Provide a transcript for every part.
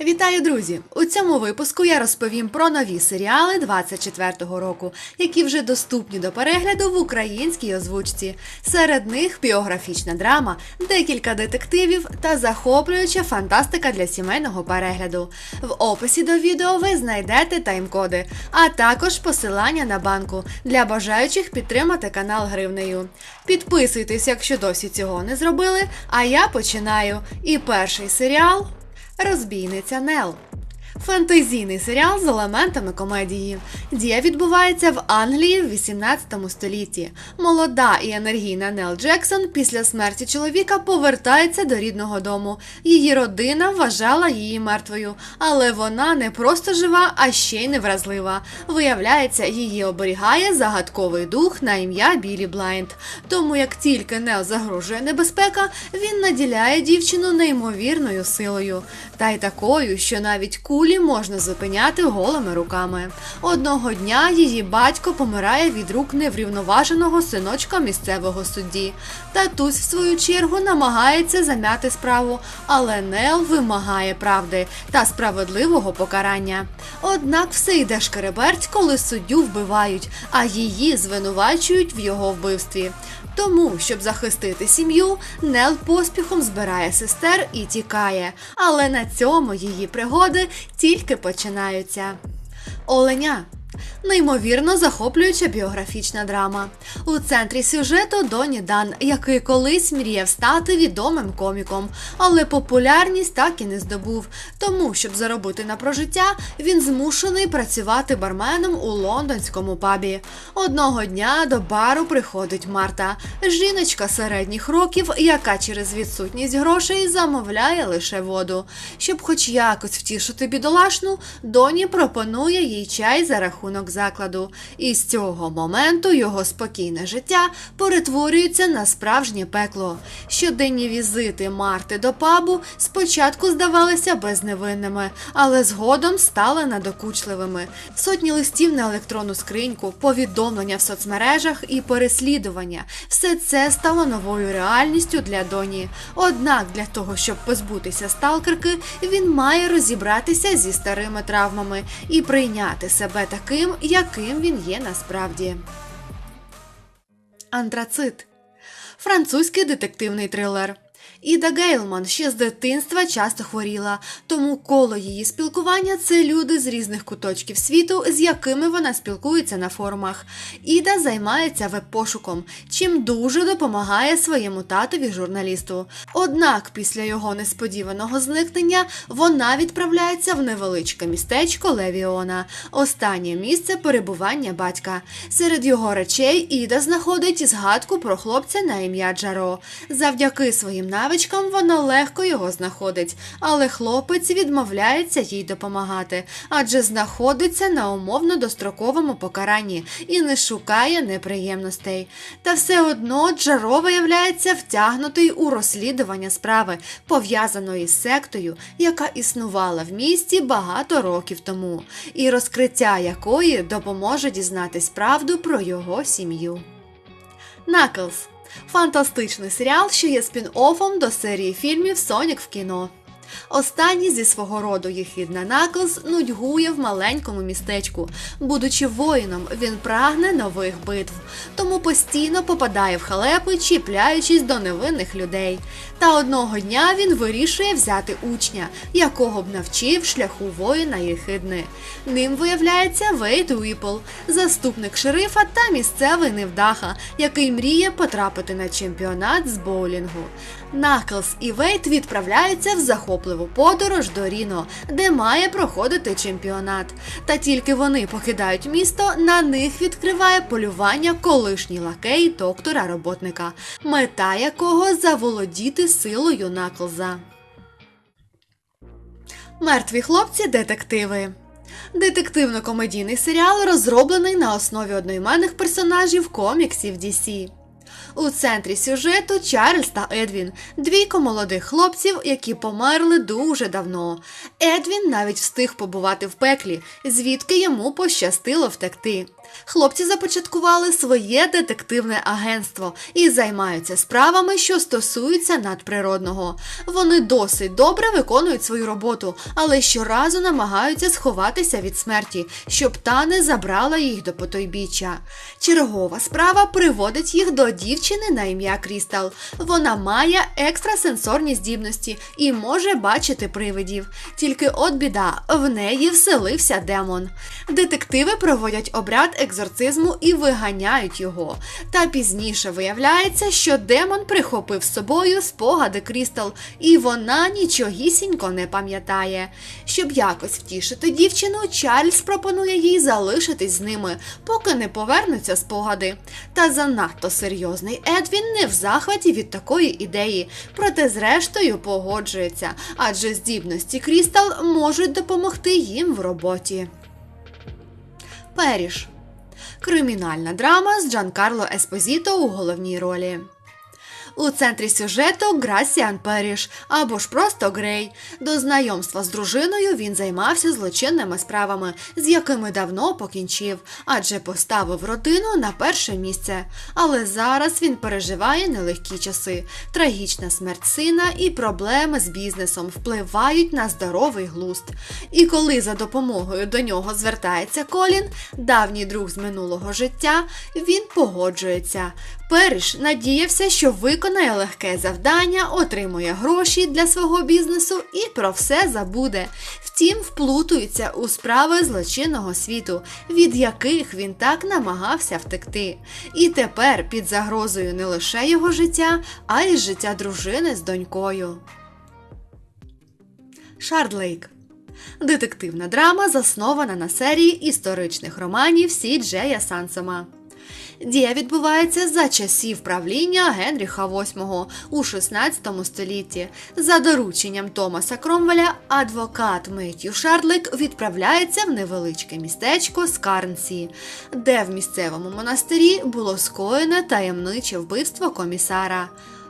Вітаю, друзі! У цьому випуску я розповім про нові серіали 24-го року, які вже доступні до перегляду в українській озвучці. Серед них біографічна драма, декілька детективів та захоплююча фантастика для сімейного перегляду. В описі до відео ви знайдете тайм-коди, а також посилання на банку для бажаючих підтримати канал гривнею. Підписуйтесь, якщо досі цього не зробили. А я починаю. І перший серіал Розбійниця Нел. Фентезійний серіал з елементами комедії. Дія відбувається в Англії в 18 столітті. Молода і енергійна Нел Джексон після смерті чоловіка повертається до рідного дому. Її родина вважала її мертвою, але вона не просто жива, а ще й невразлива. Виявляється, її оберігає загадковий дух на ім'я Білі Блайнд. Тому як тільки Нел загрожує небезпека, він наділяє дівчину неймовірною силою, та й такою, що навіть кулі можна зупиняти голими руками. Одного дня її батько помирає від рук неврівноваженого синочка місцевого судді. Татусь, в свою чергу, намагається зам'яти справу, але Нел вимагає правди та справедливого покарання. Однак все йде шкереберть, коли суддю вбивають, а її звинувачують в його вбивстві. Тому, щоб захистити сім'ю, Нел поспіхом збирає сестер і тікає. Але на цьому її пригоди тільки починаються. Оленя. Неймовірно захоплююча біографічна драма. У центрі сюжету Доні Дан, який колись мріяв стати відомим коміком, але популярність так і не здобув. Тому, щоб заробити на прожиття, він змушений працювати барменом у лондонському пабі. Одного дня до бару приходить Марта, жіночка середніх років, яка через відсутність грошей замовляє лише воду. Щоб хоч якось втішити бідолашну, Доні пропонує їй чай за рахунок закладу. І з цього моменту його спокійне життя перетворюється на справжнє пекло. Щоденні візити Марти до пабу спочатку здавалися безневинними, але згодом стали надокучливими. Сотні листів на електронну скриньку, повідомлення в соцмережах і переслідування все це стало новою реальністю для Доні. Однак для того, щоб позбутися сталкерки, він має розібратися зі старими травмами і прийняти себе таким, яким він є насправді. Антрацит французький детективний трилер. Іда Гейлман ще з дитинства часто хворіла, тому коло її спілкування це люди з різних куточків світу, з якими вона спілкується на форумах. Іда займається веб-пошуком, чим дуже допомагає своєму татові журналісту. Однак після його несподіваного зникнення вона відправляється в невеличке містечко Левіона, останнє місце перебування батька. Серед його речей Іда знаходить згадку про хлопця на ім'я Джаро. Завдяки своїм навичкам вона легко його знаходить, але хлопець відмовляється їй допомагати, адже знаходиться на умовно достроковому покаранні і не шукає неприємностей. Та все одно Джаро виявляється втягнутий у розслідування справи, пов'язаної з сектою, яка існувала в місті багато років тому, і розкриття якої допоможе дізнатись правду про його сім'ю. Наклз фантастичний серіал, що є спін-оффом до серії фільмів Сонік в кіно. Останній зі свого роду єхідна Наклз нудьгує в маленькому містечку. Будучи воїном, він прагне нових битв, тому постійно попадає в халепи, чіпляючись до невинних людей. Та одного дня він вирішує взяти учня, якого б навчив шляху воїна єхидни. Ним виявляється Вейт Уіпл, заступник шерифа та місцевий невдаха, який мріє потрапити на чемпіонат з боулінгу. Наклз і Вейт відправляються в захопливу подорож до Ріно, де має проходити чемпіонат. Та тільки вони покидають місто, на них відкриває полювання колишній лакей доктора роботника, мета якого заволодіти силою Наклза. Мертві хлопці детективи. Детективно-комедійний серіал розроблений на основі одноіменних персонажів коміксів DC. У центрі сюжету Чарльз та Едвін, двійко молодих хлопців, які померли дуже давно. Едвін навіть встиг побувати в пеклі, звідки йому пощастило втекти. Хлопці започаткували своє детективне агентство і займаються справами, що стосуються надприродного. Вони досить добре виконують свою роботу, але щоразу намагаються сховатися від смерті, щоб та не забрала їх до потойбіччя. Чергова справа приводить їх до дівчини на ім'я Крістал. Вона має екстрасенсорні здібності і може бачити привидів. Тільки от біда, в неї вселився демон. Детективи проводять обряд екзорцизму і виганяють його. Та пізніше виявляється, що демон прихопив з собою спогади Крістал, і вона нічогісінько не пам'ятає. Щоб якось втішити дівчину, Чарльз пропонує їй залишитись з ними, поки не повернуться спогади. Та занадто серйозний Едвін не в захваті від такої ідеї, проте зрештою погоджується, адже здібності Крістал можуть допомогти їм в роботі. Періш Кримінальна драма з Джанкарло Еспозіто у головній ролі. У центрі сюжету Грасіан Періш або ж просто Грей. До знайомства з дружиною він займався злочинними справами, з якими давно покінчив, адже поставив родину на перше місце. Але зараз він переживає нелегкі часи. Трагічна смерть сина і проблеми з бізнесом впливають на здоровий глузд. І коли за допомогою до нього звертається Колін, давній друг з минулого життя, він погоджується. Перш надіявся, що виконає легке завдання, отримує гроші для свого бізнесу і про все забуде. Втім, вплутується у справи злочинного світу, від яких він так намагався втекти. І тепер під загрозою не лише його життя, а й життя дружини з донькою. Шардлейк Детективна драма заснована на серії історичних романів Сі Джея Сансома. Дія відбувається за часів правління Генріха VIII у 16 столітті. За дорученням Томаса Кромвеля адвокат Меттью Шарлик відправляється в невеличке містечко Скарнсі, де в місцевому монастирі було скоєне таємниче вбивство комісара.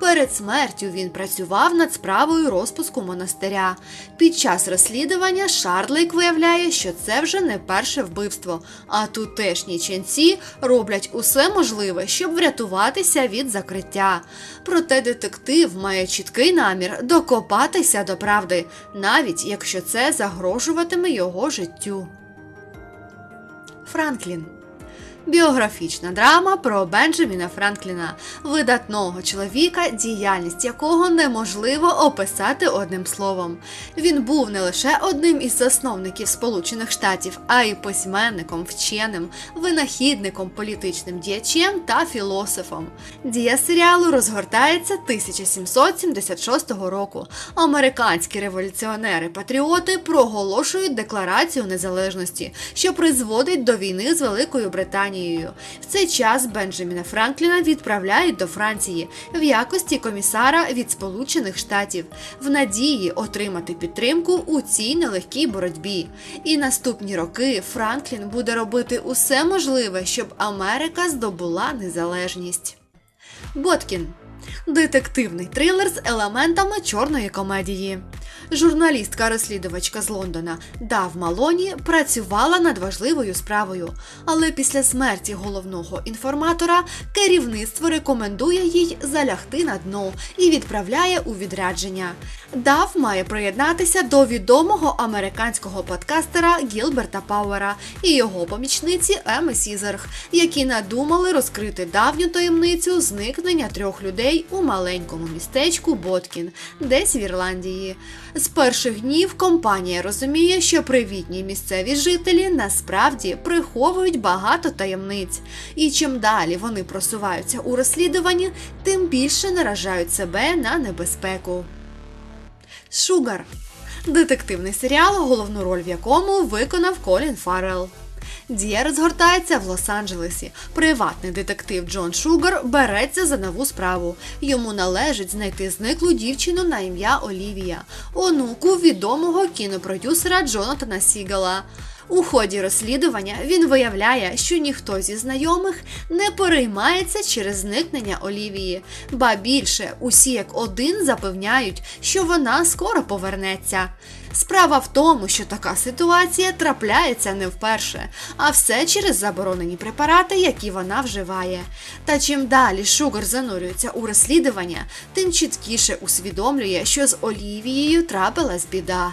Перед смертю він працював над справою розпуску монастиря. Під час розслідування Шарлейк виявляє, що це вже не перше вбивство, а тутешні ченці роблять усе можливе, щоб врятуватися від закриття. Проте детектив має чіткий намір докопатися до правди, навіть якщо це загрожуватиме його життю. Франклін Біографічна драма про Бенджаміна Франкліна, видатного чоловіка, діяльність якого неможливо описати одним словом. Він був не лише одним із засновників Сполучених Штатів, а й письменником, вченим, винахідником, політичним діячем та філософом. Дія серіалу розгортається 1776 року. Американські революціонери-патріоти проголошують декларацію незалежності, що призводить до війни з Великою Британією. Британією. В цей час Бенджаміна Франкліна відправляють до Франції в якості комісара від Сполучених Штатів в надії отримати підтримку у цій нелегкій боротьбі. І наступні роки Франклін буде робити усе можливе, щоб Америка здобула незалежність. Боткін детективний трилер з елементами чорної комедії. Журналістка-розслідувачка з Лондона Дав Малоні працювала над важливою справою, але після смерті головного інформатора керівництво рекомендує їй залягти на дно і відправляє у відрядження. Дав має приєднатися до відомого американського подкастера Гілберта Пауера і його помічниці Еми Сізерг, які надумали розкрити давню таємницю зникнення трьох людей у маленькому містечку Боткін, десь в Ірландії. З перших днів компанія розуміє, що привітні місцеві жителі насправді приховують багато таємниць, і чим далі вони просуваються у розслідуванні, тим більше наражають себе на небезпеку. Шугар детективний серіал, головну роль в якому виконав Колін Фаррелл. Дія розгортається в Лос-Анджелесі. Приватний детектив Джон Шугар береться за нову справу. Йому належить знайти зниклу дівчину на ім'я Олівія, онуку відомого кінопродюсера Джонатана Сігала. У ході розслідування він виявляє, що ніхто зі знайомих не переймається через зникнення Олівії, ба більше усі як один запевняють, що вона скоро повернеться. Справа в тому, що така ситуація трапляється не вперше, а все через заборонені препарати, які вона вживає. Та чим далі Шугар занурюється у розслідування, тим чіткіше усвідомлює, що з Олівією трапилась біда.